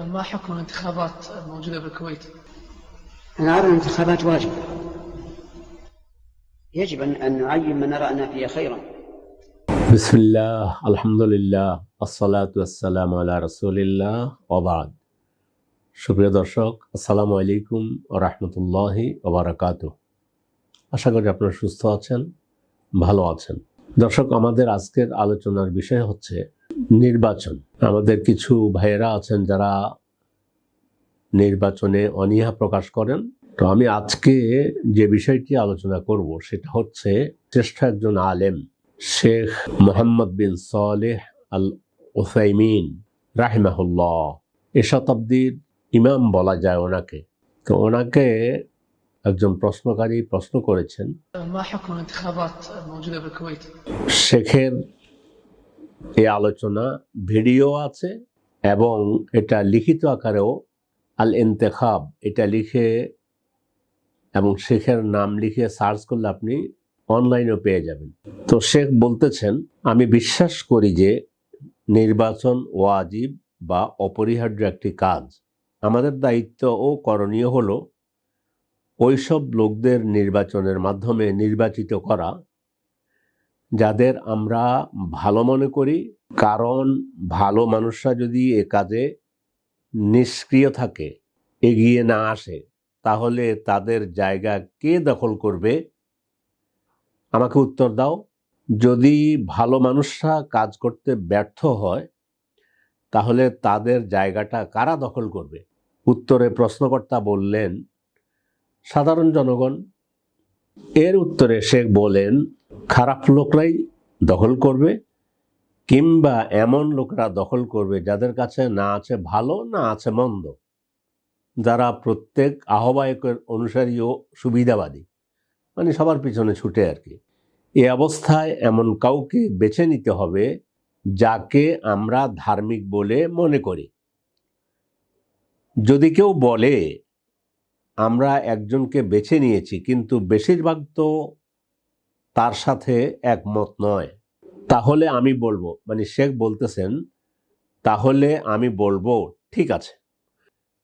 ما حكم الانتخابات الموجودة بالكويت؟ أنا أرى الانتخابات واجبة يجب أن أن نعين من نرى أن فيها خيرا বিসমিল্লাহ আলহামদুলিল্লাহ আসসালাতু আসসালামু আলা রাসূলিল্লাহ ওবাদ সুপ্রিয় দর্শক আসসালামু আলাইকুম ও রহমতুল্লাহি ওবারাকাতু আশা করি আপনারা সুস্থ আছেন ভালো আছেন দর্শক আমাদের আজকের আলোচনার বিষয় হচ্ছে নির্বাচন। আমাদের কিছু ভাইয়েরা আছেন যারা নির্বাচনে অনীহা প্রকাশ করেন। তো আমি আজকে যে বিষয়টি আলোচনা করব সেটা হচ্ছে শ্রেষ্ঠ একজন আলেম শেখ মোহাম্মদ বিন সালেহ আল ওসাইমিন রাহিমাহুল্লাহ। এ শতাব্দীর ইমাম বলা যায় ওনাকে। তো ওনাকে একজন প্রশ্নকারী প্রশ্ন করেছেন। শেখের এই আলোচনা ভিডিও আছে এবং এটা লিখিত আকারেও আল ইন্তেখাব এটা লিখে এবং শেখের নাম লিখে সার্চ করলে আপনি অনলাইনেও পেয়ে যাবেন। তো শেখ বলতেছেন, আমি বিশ্বাস করি যে নির্বাচন ওয়াজিব বা অপরিহার্য একটি কাজ। আমাদের দায়িত্ব ও করণীয় হলো ওইসব লোকদের নির্বাচনের মাধ্যমে নির্বাচিত করা যাদের আমরা ভালো মনে করি, কারণ ভালো মানুষরা যদি এ কাজে নিষ্ক্রিয় থাকে, এগিয়ে না আসে, তাহলে তাদের জায়গা কে দখল করবে? আমাকে উত্তর দাও। যদি ভালো মানুষরা কাজ করতে ব্যর্থ হয়, তাহলে তাদের জায়গাটা কারা দখল করবে? উত্তরে প্রশ্নকর্তা বললেন, সাধারণ জনগণ এর উত্তরে শেখ বলেন, খারাপ লোকরাই দখল করবে, কিংবা এমন লোকরা দখল করবে যাদের কাছে না আছে ভালো, না আছে মন্দ, যারা প্রত্যেক আহ্বায়কের অনুসারী ও সুবিধাবাদী। মানে সবার পিছনে ছুটে আর কি। এ অবস্থায় এমন কাউকে বেছে নিতে হবে যাকে আমরা ধার্মিক বলে মনে করি। যদি কেউ বলে আমরা একজনকে বেছে নিয়েছি, কিন্তু বেশিরভাগ তো তার সাথে একমত নয়। তাহলে আমি বলব মানে শেখ বলতেছেন, তাহলে আমি বলব, ঠিক আছে।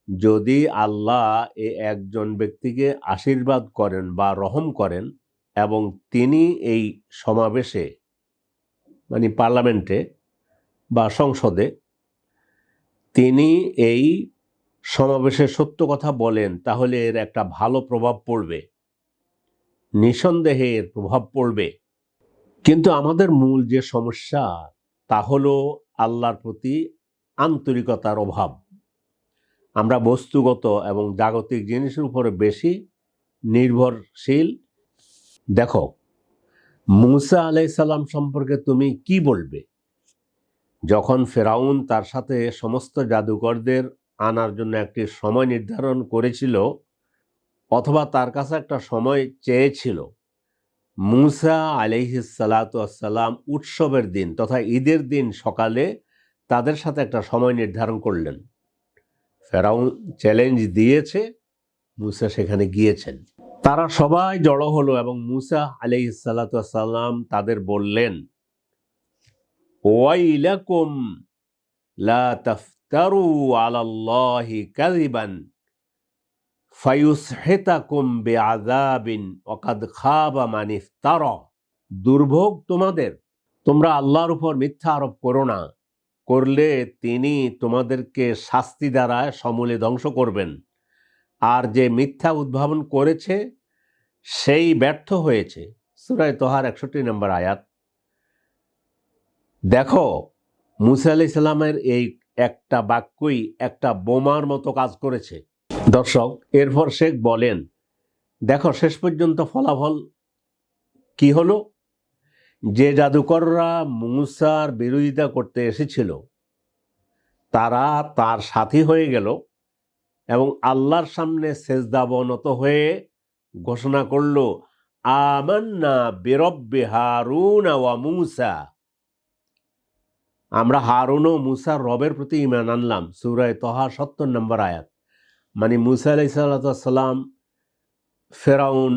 যদি আল্লাহ এ একজন ব্যক্তিকে আশীর্বাদ করেন বা রহম করেন এবং তিনি এই সমাবেশে মানে পার্লামেন্টে বা সংসদে, তিনি এই সমাবেশে সত্য কথা বলেন, তাহলে এর একটা ভালো প্রভাব পড়বে। নিঃসন্দেহে এর প্রভাব পড়বে। কিন্তু আমাদের মূল যে সমস্যা, তা হলো আল্লাহর প্রতি আন্তরিকতার অভাব। আমরা বস্তুগত এবং জাগতিক জিনিসের উপরে বেশি নির্ভরশীল। দেখো, মুসা আলাইসাল্লাম সম্পর্কে তুমি কি বলবে? যখন ফেরাউন তার সাথে সমস্ত জাদুকরদের আনার জন্য একটি সময় নির্ধারণ করেছিল অথবা তার কাছে একটা সময় চেয়েছিল। মুসা আলিহিসালাতাম উৎসবের দিন তথা ঈদের দিন সকালে তাদের সাথে একটা সময় নির্ধারণ করলেন। ফেরাউন চ্যালেঞ্জ দিয়েছে, মুসা সেখানে গিয়েছেন। তারা সবাই জড়ো হলো এবং মুসা আলিহিসাল্লাম তাদের বললেন, ওয়াইলাকুম লা তাফতারু আলাল্লাহি কাযিবান ফায়ুসহিতাকুম বিআযাবিন ওয়াকাদ খাবা মান ইফতারা। দুর্ভোগ তোমাদের, তোমরা আল্লাহর উপর মিথ্যা আরোপ করো না। করলে তিনি তোমাদেরকে শাস্তি দ্বারা সমূলে ধ্বংস করবেন। আর যে মিথ্যা উদ্ভাবন করেছে, সেই ব্যর্থ হয়েছে। সুরায় তোহার একষট্টি নম্বর আয়াত। দেখো, মুসা আলি সাল্লামের এই একটা বাক্যই একটা বোমার মতো কাজ করেছে। দর্শক, এরপর শেখ বলেন, দেখো, শেষ পর্যন্ত ফলাফল কি হলো? যে জাদুকররা মুসার বিরোধিতা করতে এসেছিল, তারা তার সাথী হয়ে গেল এবং আল্লাহর সামনে সেজদাবনত হয়ে ঘোষণা করল, আমান্না বেরব্বে হারুন ওয়া মুসা। আমরা হারুন ও মুসার রবের প্রতি ইমান আনলাম, সুরায় তহা সত্তর নম্বর আয়াত। মানে মুসা আলাই সাল্লাম ফেরাউন,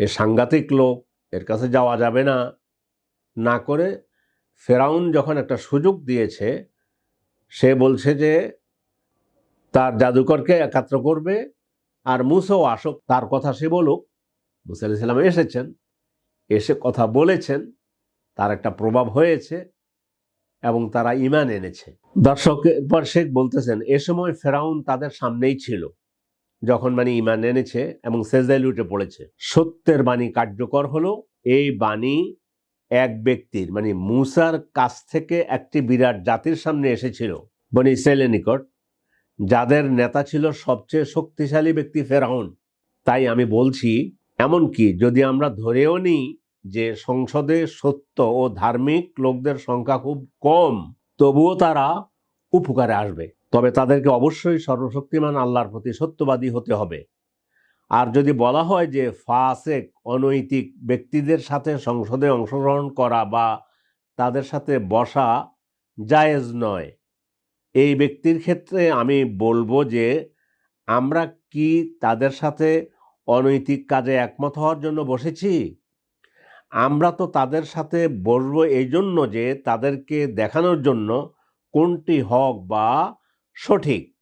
এ সাংঘাতিক লোক, এর কাছে যাওয়া যাবে না। না করে ফেরাউন যখন একটা সুযোগ দিয়েছে, সে বলছে যে তার জাদুকরকে একাত্র করবে আর মুসাও আসুক, তার কথা সে বলুক। মুসা আলাইহিস সালাম এসেছেন, এসে কথা বলেছেন, তার একটা প্রভাব হয়েছে। এবং তারা ইমান এনেছে। দর্শক, এরপর শেখ বলতেছেন, এ সময় ফেরাউন তাদের সামনেই ছিল, যখন মানে ইমান এনেছে এবং সেজদায় লুটে পড়েছে। সত্যের বাণী কার্যকর হলো, এই বাণী এক ব্যক্তির মানে মুসার কাছ থেকে একটি বিরাট জাতির সামনে এসেছিল, বনি ইসরায়েলের নিকট, যাদের নেতা ছিল সবচেয়ে শক্তিশালী ব্যক্তি ফেরাউন। তাই আমি বলছি, এমনকি যদি আমরা ধরেও নিই যে সংসদে সত্য ও ধার্মিক লোকদের সংখ্যা খুব কম, তবুও তারা উপকারে আসবে। তবে তাদেরকে অবশ্যই সর্বশক্তিমান আল্লাহর প্রতি সত্যবাদী হতে হবে। আর যদি বলা হয় যে ফাসেক, অনৈতিক ব্যক্তিদের সাথে সংসদে অংশগ্রহণ করা বা তাদের সাথে বসা জায়েজ নয়, এই ব্যক্তির ক্ষেত্রে আমি বলব যে আমরা কি তাদের সাথে অনৈতিক কাজে একমত হওয়ার জন্য বসেছি? আমরা তো তাদের সাথে বসবো এই জন্য যে তাদেরকে দেখানোর জন্য কোনটি হক বা সঠিক।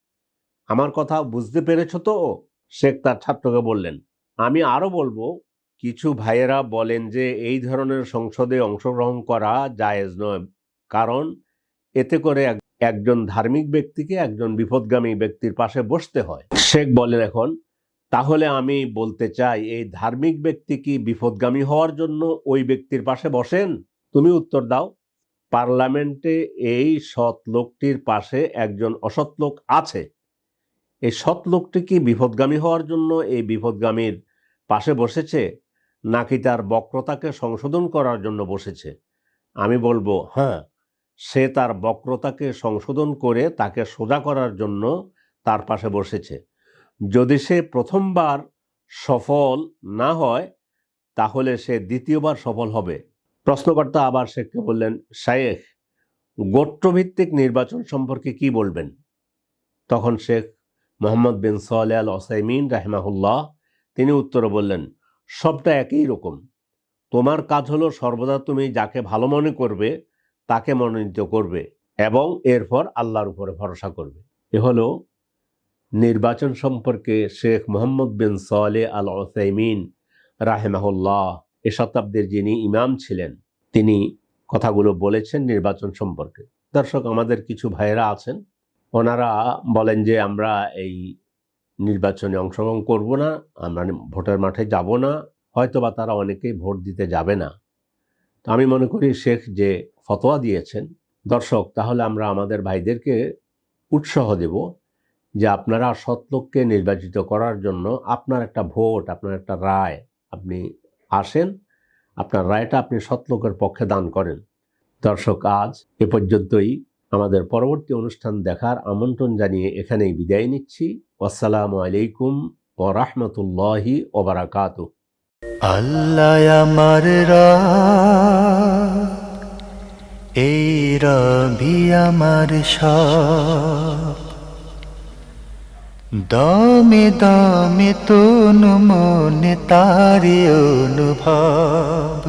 আমার কথা বুঝতে পেরেছ তো? শেখ তার ছাত্রকে বললেন, আমি আরও বলব, কিছু ভাইয়েরা বলেন যে এই ধরনের সংসদে অংশগ্রহণ করা জায়েজ নয়, কারণ এতে করে এক- একজন ধার্মিক ব্যক্তিকে একজন বিপদগামী ব্যক্তির পাশে বসতে হয়। শেখ বলেন এখন তাহলে আমি বলতে চাই, এই ধার্মিক ব্যক্তি কি বিপদগামী হওয়ার জন্য ওই ব্যক্তির পাশে বসেন? তুমি উত্তর দাও। পার্লামেন্টে এই সৎ লোকটির পাশে একজন অসৎ লোক আছে। এই সৎ লোকটি কি বিপদগামী হওয়ার জন্য এই বিপদগামীর পাশে বসেছে? নাকি তার বক্রতাকে সংশোধন করার জন্য বসেছে? আমি বলব হ্যাঁ সে তার বক্রতাকে সংশোধন করে তাকে সোজা করার জন্য তার পাশে বসেছে। যদি সে প্রথমবার সফল না হয়, তাহলে সে দ্বিতীয়বার সফল হবে। প্রশ্নকর্তা আবার শেখকে বললেন, শায়েখ, গোত্রভিত্তিক নির্বাচন সম্পর্কে কি বলবেন? তখন শেখ মোহাম্মদ বিন সালে আল ওসাইমিন রাহমাহুল্লাহ, তিনি উত্তরে বললেন, সবটা একই রকম। তোমার কাজ হলো সর্বদা তুমি যাকে ভালো মনে করবে, তাকে মনোনীত করবে এবং এরপর আল্লাহর উপরে ভরসা করবে। এ হলো নির্বাচন সম্পর্কে শেখ মোহাম্মদ বিন সালে আল ওসাইমিন, রাহেমাহুল্লাহ, এ শতাব্দীর যিনি ইমাম ছিলেন, তিনি কথাগুলো বলেছেন নির্বাচন সম্পর্কে। দর্শক, আমাদের কিছু ভাইয়েরা আছেন, ওনারা বলেন যে আমরা এই নির্বাচনে অংশগ্রহণ করব না, আমরা ভোটের মাঠে যাব না হয়তো বা তারা অনেকেই ভোট দিতে যাবে না। তো আমি মনে করি শেখ যে ফতোয়া দিয়েছেন, দর্শক, তাহলে আমরা আমাদের ভাইদেরকে উৎসাহ দেব যে আপনারা সৎলোককে নির্বাচিত করার জন্য আপনার একটা ভোট, আপনার একটা রায় আপনি আসেন, আপনার রায়টা আপনি সৎলোকের পক্ষে দান করেন। দর্শক, আজ এ পর্যন্তই। আমাদের পরবর্তী অনুষ্ঠান দেখার আমন্ত্রণ জানিয়ে এখানেই বিদায় নিচ্ছি। আসসালামু আলাইকুম ও রহমতুল্লাহি ওবরাকাত আল্লাহ আমার এই রবি আমার সব। দমে দমে তনু মনে তারি অনুভব।